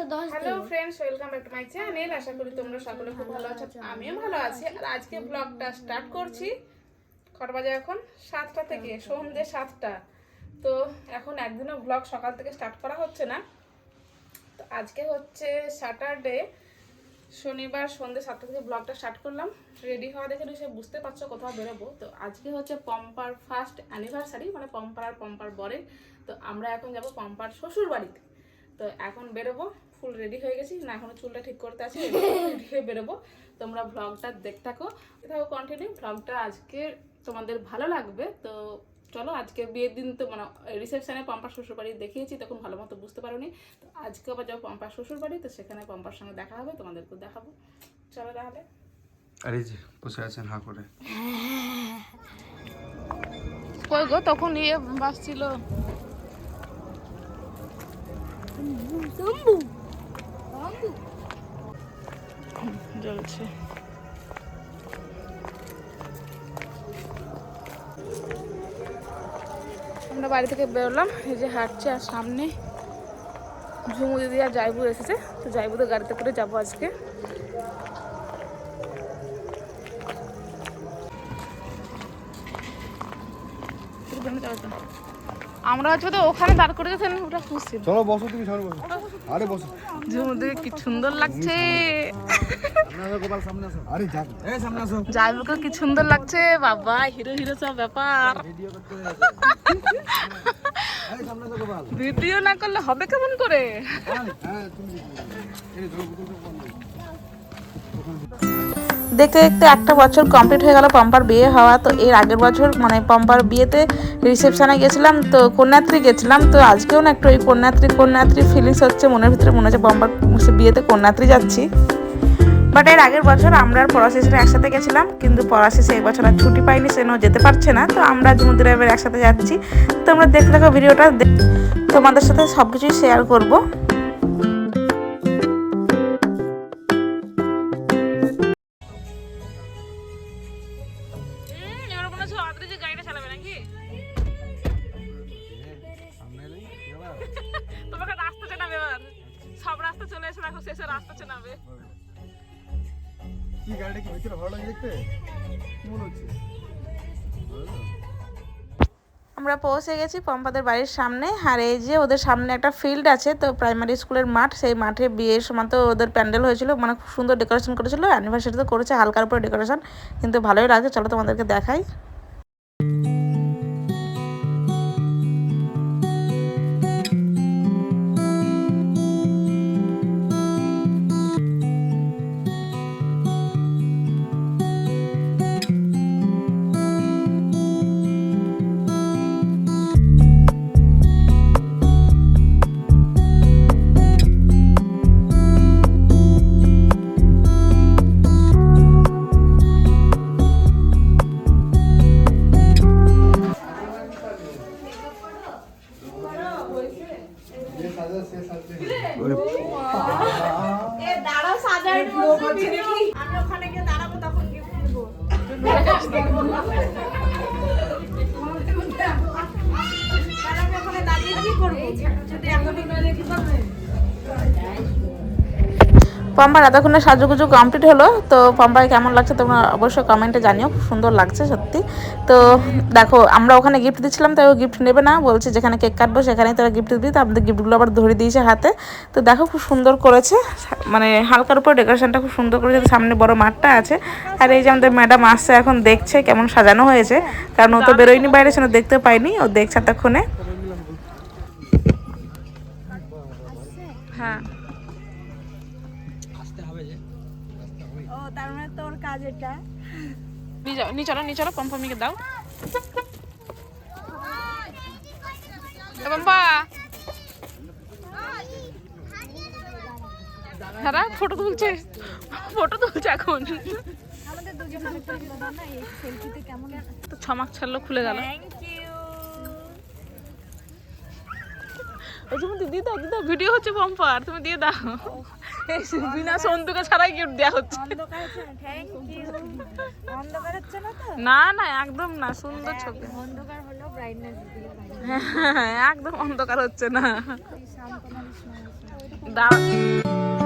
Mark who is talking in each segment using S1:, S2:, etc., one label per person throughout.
S1: একশো দশ
S2: hello friends welcome back to my channel আশা করি তোমরা সকলে খুব ভালো আছো আমিও ভালো আছি। আর আজকে ব্লগটা স্টার্ট করছি। কটা বাজে এখন? সাতটা থেকে সন্ধ্যে সাতটা। তো এখন একদিনও ব্লগ সকাল থেকে স্টার্ট করা হচ্ছে না। তো আজকে হচ্ছে স্যাটারডে শনিবার সন্ধ্যে সাতটা থেকে ব্লগটা স্টার্ট করলাম। রেডি হওয়া দেখে সে বুঝতে পারছ কোথাও বেরোবো। তো আজকে হচ্ছে পম্পার ফার্স্ট অ্যানিভার্সারি মানে পম্পার আর পম্পার বরের। তো আমরা এখন যাব পম্পার শ্বশুর বাড়িতে তো এখন বেরোবো। ফুল রেডি হয়ে গেছি। না এখনও চুলটা ঠিক করতে আছে রেডি হয়ে বেরোবো। তোমরা ভ্লগটা দেখতে থাকো। থাকো কন্টিনিউ ভ্লগটা আজকে তোমাদের ভালো লাগবে তো চলো আজকে বিয়ের দিন তো মানে রিসেপশনে পম্পার শ্বশুর বাড়ি দেখিয়েছি তখন ভালো মতো বুঝতে পারোনি। তো আজকে আবার যাব পম্পার শ্বশুর বাড়ি তো সেখানে পম্পার সঙ্গে দেখা হবে তোমাদেরকে দেখাবো। চলো তাহলে।
S3: আর যে বসে আছেন হা করে।
S2: কই গো তখন ইয়ে
S1: তম্বু তম্বু
S2: জ্বলছে। আমরা বাড়ি থেকে বেরোলাম, এই যে হাঁটছে আর সামনে ঝুমু দিদি আর জাইবু এসেছে। তো জাইবুদের গাড়িতে করে যাব আজকে। আমরা হচ্ছে তো ওখানে দাঁড় করে দিয়েছেন ওটা খুঁজছি
S3: চলো বসো তুমি সামনে বসো। আরে বসো।
S2: কি সুন্দর লাগছে।
S3: আরে এই সামনে আসো
S2: কি সুন্দর লাগছে। বাবা হিরো হিরো সব ব্যাপার।
S3: ভিডিও
S2: না করলে হবে কেমন করে?
S3: হ্যাঁ তুমি
S4: দেখতে দেখতে একটা বছর কমপ্লিট হয়ে গেল পম্পার বিয়ে হওয়া, তো এর আগের বছর মানে পম্পার বিয়েতে রিসেপশনে গেছিলাম, তো কন্যাত্রী গেছিলাম, তো আজকেও না একটু ওই কন্যাত্রী কন্যাত্রী ফিলিংস হচ্ছে, মনের ভিতরে মনে হচ্ছে পম্পার বিয়েতে কন্যাত্রী যাচ্ছি। বাট এর আগের বছর আমরা আর পড়াশেষে একসাথে গেছিলাম, কিন্তু পড়াশেষে এই বছর আর ছুটি পাইনি সেজন্য ও যেতে পারছে না, তো আমরা জুমুদির এবার একসাথে যাচ্ছি। তো আমরা দেখতে থাকো ভিডিওটা তোমাদের সাথে সব কিছুই শেয়ার করব। আমরা পৌঁছে গেছি পম্পাদের বাড়ির সামনে। আর এই যে ওদের সামনে একটা ফিল্ড আছে, তো প্রাইমারি স্কুলের মাঠ। সেই মাঠে বিয়ের সময় তো ওদের প্যান্ডেল হয়েছিল মানে খুব সুন্দর ডেকোরেশন করেছিল। অ্যানিভার্সারি তো করেছে, হালকার উপরে ডেকোরেশন কিন্তু ভালোই লাগছে, চলো তোমাদেরকে দেখাই। পম্পার এতক্ষণে সাজুগুজু কমপ্লিট হলো। তো পম্পায় কেমন লাগছে তোমরা অবশ্যই কমেন্টে জানিও। খুব সুন্দর লাগছে সত্যি। তো দেখো আমরা ওখানে গিফট দিচ্ছিলাম তাই ও গিফট নেবে না। বলছে যেখানে কেক কাটবো সেখানেই তারা গিফট দিবি। তো আমাদের গিফটগুলো আবার ধরে দিয়েছে হাতে। তো দেখো খুব সুন্দর করেছে। মানে হালকার উপর ডেকোরেশনটা খুব সুন্দর করেছে। সামনে বড় মাঠটা আছে। আর এই যে আমাদের ম্যাডাম আসছে এখন দেখছে কেমন সাজানো হয়েছে। কারণ ও তো বেরোয়নি বাইরে সেটা দেখতে পাইনি। ও দেখছে এতক্ষণে।
S1: তোর কাজ এটা
S2: নিয়ে যাও নিয়ে চলো নিয়ে চলো পম্পমিকে দাও পম্পা। হ্যাঁ ফটো তুলছে। ফটো তুলছে এখন। তো ছমাক ছাড়লো, খুলে গেল। তুমি দিয়ে দাও দিয়ে দাও ভিডিও হচ্ছে পম্পার তুমি দিয়ে দাও। বিনা সন্তুকে ছাড়াই গিফট দেওয়া হচ্ছে।
S1: না? না
S2: একদম না সুন্দর ছবি।
S1: অন্ধকার হলো ব্রাইটনেস
S2: হ্যাঁ, একদম অন্ধকার হচ্ছে না।
S4: দাঁড়া।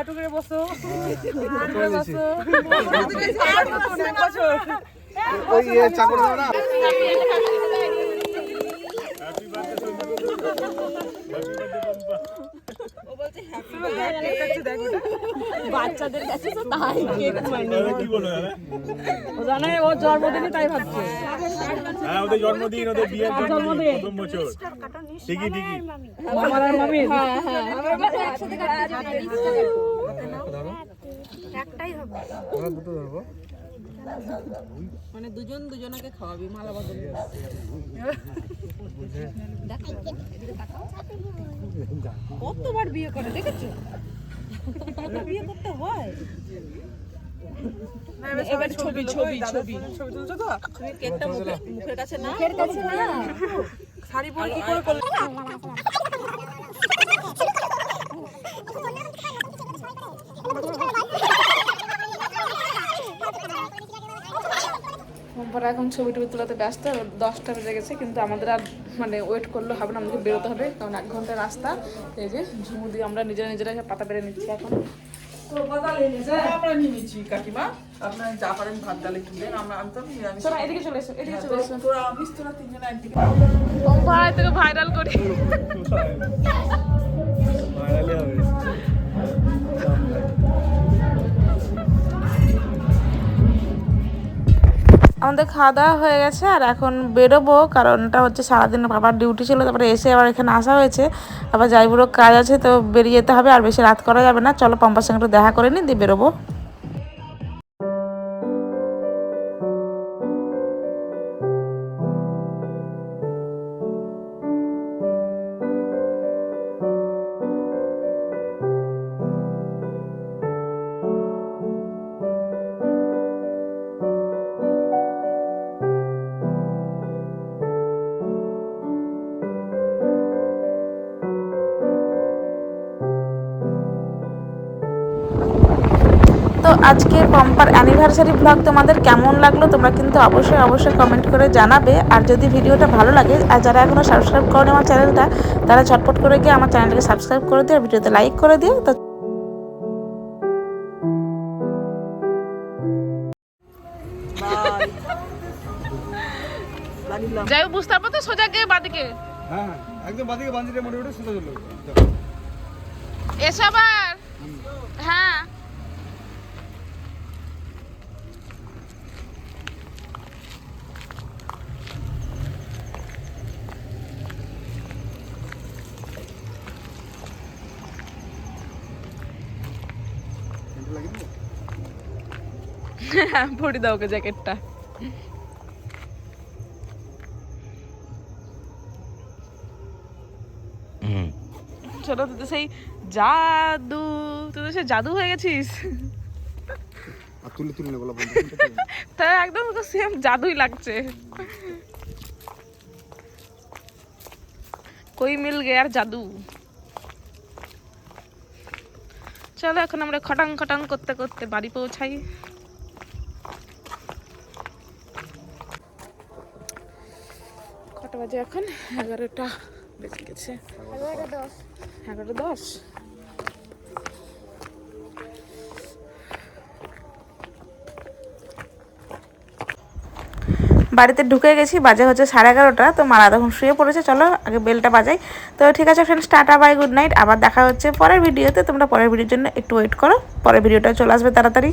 S1: হাঁটু করে বসো। বসো। নতুন এক বছর
S3: ওই চাকর দাও না
S1: বাচ্চাদের কাছে তো তাই কেক মানে। ও জানে ও জন্মদিনে তাই ভাবছে।
S5: হ্যাঁ ওদের জন্মদিন ওদের বিয়ের জন্মদিন প্রথম বছর। ঠিকই ঠিকই।
S1: মামার আর মামির।
S3: একটাই হবে। দুটো ধরবো
S1: মানে দুজন দুজনকে খাওয়াবি মালা বদল। কতবার বিয়ে করে দেখেছ? কত বিয়ে করতে হয়? এবার ছবি ছবি ছবি ছবি। তুলছো তো? তুমি কেকটা মুখে মুখের কাছে না? মুখের কাছে না। শাড়ি পরে কি করে করলে?
S4: পরে এখন ছবি টবি তোলাতে ব্যস্ত দশটা বেজে গেছে কিন্তু আমাদের আর মানে ওয়েট করলে হবে না আমাদেরকে বেরোতে হবে। কারণ এক ঘণ্টা রাস্তা এই যে ঝুমু দিয়ে আমরা নিজেরা নিজেরা পাতা বেড়ে নিচ্ছি এখন।
S6: আমরা নিয়ে নিচ্ছি কাকিমা। আপনার যা পারেন ভাত ডালে একটু দেন আমরা
S4: তোরা এদিকে চলে এসো এদিকে চলে এসো।
S6: তোরা আমিষ তোরা তিনজনে একদিকে
S4: ভাইরাল করি। আমাদের খাওয়া দাওয়া হয়ে গেছে আর এখন বেরোবো, কারণ এটা হচ্ছে সারাদিন বাবার ডিউটি ছিল, তারপরে এসে আবার এখানে আসা হয়েছে। আবার যাই যাইবুড়ো কাজ আছে, তো বেরিয়ে যেতে হবে, আর বেশি রাত করা যাবে না। চলো পম্পার সঙ্গে একটু দেখা করে নিই, দিয়ে বেরোবো। তো আজকে পম্পার অ্যানিভার্সারি ব্লগ তোমাদের কেমন লাগল তোমরা কিন্তু অবশ্যই অবশ্যই কমেন্ট করে জানাবে। আর যদি ভিডিওটা ভালো লাগে আর যারা এখনও সাবস্ক্রাইব করেনি আমার চ্যানেলটা তারা ঝটপট করে গিয়ে আমার চ্যানেলটাকে সাবস্ক্রাইব করে দিও আর ভিডিওতে লাইক করে দিও। তো যাই বুঝতে পারব তো সোজা গিয়ে বাদিকে।
S3: হ্যাঁ হ্যাঁ একদম বাদিকে বান্দিটা মোটামুটি সুতো চলল
S4: এসো আবার হ্যাঁ
S2: পরি দাও ওকে জ্যাকেটটা। চলো তুই তো সেই জাদু তুই তো সেই জাদু হয়ে গেছিস?
S3: আর তুলে তুলে বলা বন্ধু
S2: তা একদম তো সেম জাদুই লাগছে। কই মিল গেয়ার জাদু? চলো এখন আমরা খটাং খটাং করতে করতে বাড়ি পৌঁছাই। বাজে এখন, এগারোটা বেজে গেছে। এগারোটা দশ। বাড়িতে ঢুকে গেছি, বাজে হচ্ছে সাড়ে এগারোটা, তো মারা তখন শুয়ে পড়েছে, চলো আগে বেলটা বাজাই। তো ঠিক আছে friends tata bye good night আবার দেখা হচ্ছে পরের ভিডিওতে তোমরা পরের ভিডিওর জন্য একটু ওয়েট করো, পরের ভিডিওটা চলে আসবে তাড়াতাড়ি।